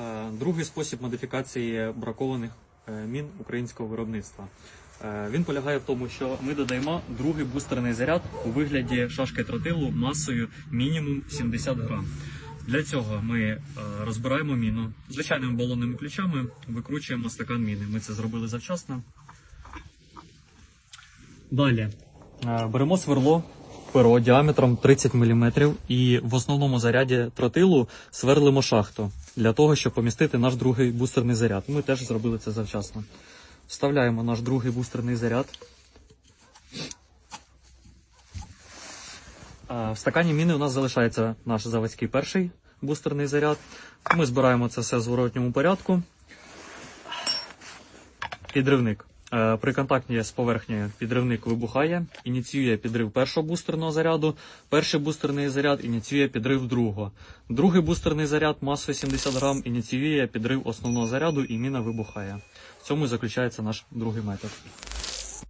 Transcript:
Е, Другий спосіб модифікації бракованих е, мін українського виробництва. Е, Він полягає в тому, що ми додаємо другий бустерний заряд у вигляді шашки тротилу масою мінімум 70 грам. Для цього ми розбираємо міну звичайними балонними ключами, викручуємо стакан міни. Ми це зробили завчасно. Далі беремо сверло перо діаметром 30 мм і в основному заряді тротилу сверлимо шахту для того, щоб помістити наш другий бустерний заряд. Ми теж зробили це завчасно. Вставляємо наш другий бустерний заряд. В стакані міни у нас залишається наш заводський перший бустерний заряд. Ми збираємо це все в зворотньому порядку. Підривник. Е, При контакті з поверхнею підривник вибухає, ініціює підрив першого бустерного заряду. Перший бустерний заряд ініціює підрив другого. Другий бустерний заряд масою 70 грам ініціює підрив основного заряду і міна вибухає. В цьому і заключається наш другий метод.